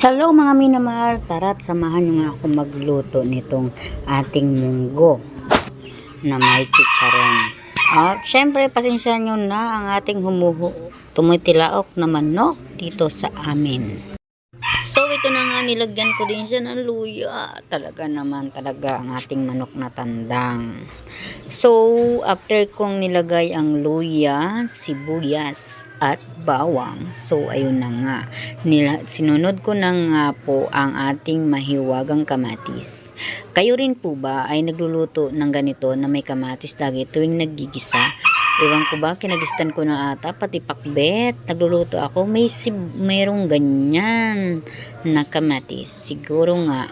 Hello mga minamahal, tara't samahan nyo nga ako magluto nitong ating munggo na may chicharon. At syempre, pasensya nyo na ang ating humuhu tumitilaok na manok dito sa amin. So ito na nga, nilagyan ko din siya ng luya. Talaga naman talaga ang ating manok na tandang. So, after kong nilagay ang luya, sibuyas, at bawang. So, ayun na nga. Nila, sinunod ko na nga po ang ating mahiwagang kamatis. Kayo rin po ba ay nagluluto ng ganito na may kamatis lagi tuwing naggigisa? Ewan ko ba, kinagistan ko na ata, pati pakbet. Nagluluto ako, may mayroong ganyan na kamatis. Siguro nga,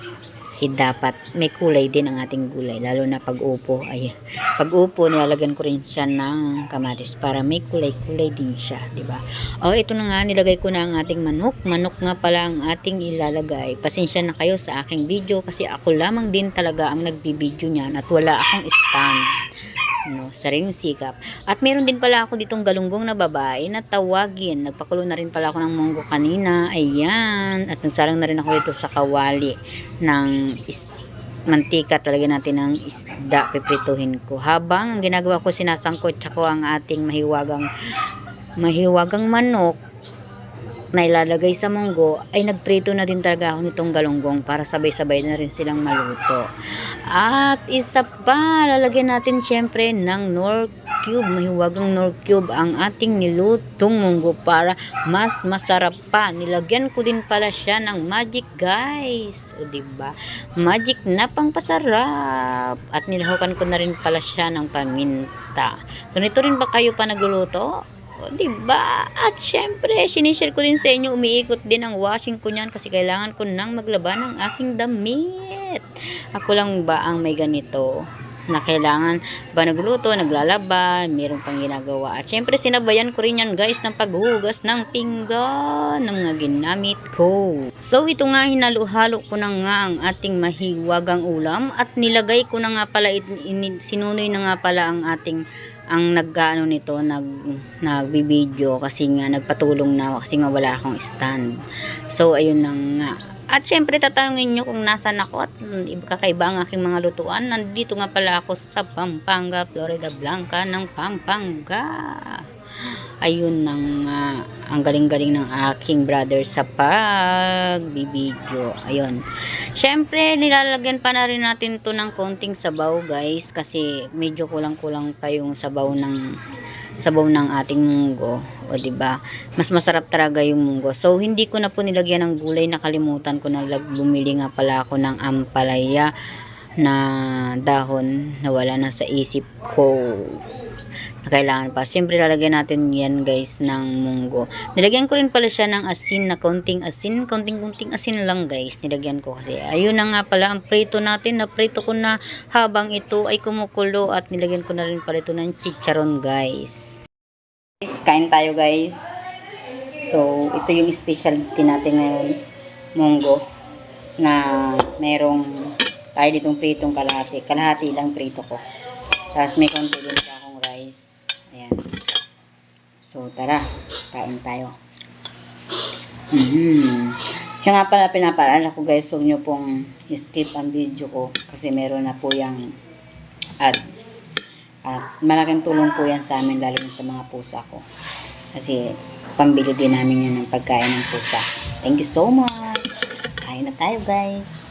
eh, dapat may kulay din ang ating gulay lalo na pag upo ay pag upo nilalagyan ko rin siya ng kamatis para may kulay-kulay din siya ba? Oh ito na nga nilagay ko na ang ating manok. Manok nga pala ang ating ilalagay. Pasensya na kayo sa aking video kasi ako lamang din talaga ang nagbibideo niyan at wala akong stand no, sariling sikap. At meron din pala ako ditong galunggong na babae na tawagin. Nagpakulo na rin pala ako ng munggo kanina. Ayan. At nagsalang na rin ako dito sa kawali ng mantika talaga natin ng isda piprituhin ko. Habang ang ginagawa ko sinasangkot ko ang ating mahiwagang mahiwagang manok na ilalagay sa munggo ay nagprito na din talaga ako nitong galunggong para sabay-sabay na rin silang maluto. At isa pa, lalagyan natin syempre ng nor cube, mahiwagang nor cube ang ating nilutong munggo para mas masarap pa. Nilagyan ko din pala siya ng magic guys. O diba? Magic na pangpasarap. At nilahukan ko na rin pala siya ng paminta. Ganito rin ba kayo pa nagluluto? O, diba? At syempre, sinishare ko din sa inyo, umiikot din ang washing ko niyan kasi kailangan ko nang maglaba ng aking damit. Ako lang ba ang may ganito? na kailangan ba nagluto, naglalaba, meron pang ginagawa. At syempre, sinabayan ko rin yan guys ng paghugas ng pinggan ng mga ginamit ko. So, ito nga, hinalo-halo ko na nga ang ating mahiwagang ulam at nilagay ko na nga pala, sinunoy na nga pala ang ating ang naggaano nito nag nagbibideo kasi nga nagpatulong na kasi nga wala akong stand. So ayun na nga. At syempre tatanungin nyo kung nasan ako at mm, iba kakaiba ang aking mga lutuan. Nandito nga pala ako sa Pampanga, Florida Blanca ng Pampanga. Ayun na nga. Ang galing-galing ng aking brother sa pagbibideo. Ayun. Syempre, nilalagyan pa na rin natin to ng konting sabaw, guys. Kasi medyo kulang-kulang pa yung sabaw ng sabaw ng ating munggo. O, di ba Mas masarap talaga yung munggo. So, hindi ko na po nilagyan ng gulay. Nakalimutan ko na bumili nga pala ako ng ampalaya na dahon na wala na sa isip ko na kailangan pa. Siyempre, lalagyan natin yan guys ng munggo. Nilagyan ko rin pala siya ng asin na konting asin. Konting-konting asin lang guys. Nilagyan ko kasi. Ayun na nga pala ang prito natin. Na prito ko na habang ito ay kumukulo at nilagyan ko na rin pala ito ng chicharon guys. Guys, Kain tayo guys. So, ito yung specialty natin ngayon. Munggo. Na merong tayo ditong pritong kalahati. Kalahati lang prito ko. Tapos may konti din. Ayan. So, tara. Kain tayo. Mm-hmm. Siya nga pala pinapaalala ko guys, huwag nyo pong skip ang video ko kasi meron na po yung ads. At malaking tulong po yan sa amin lalo na sa mga pusa ko. Kasi pambili din namin yan ng pagkain ng pusa. Thank you so much. Kain na tayo guys.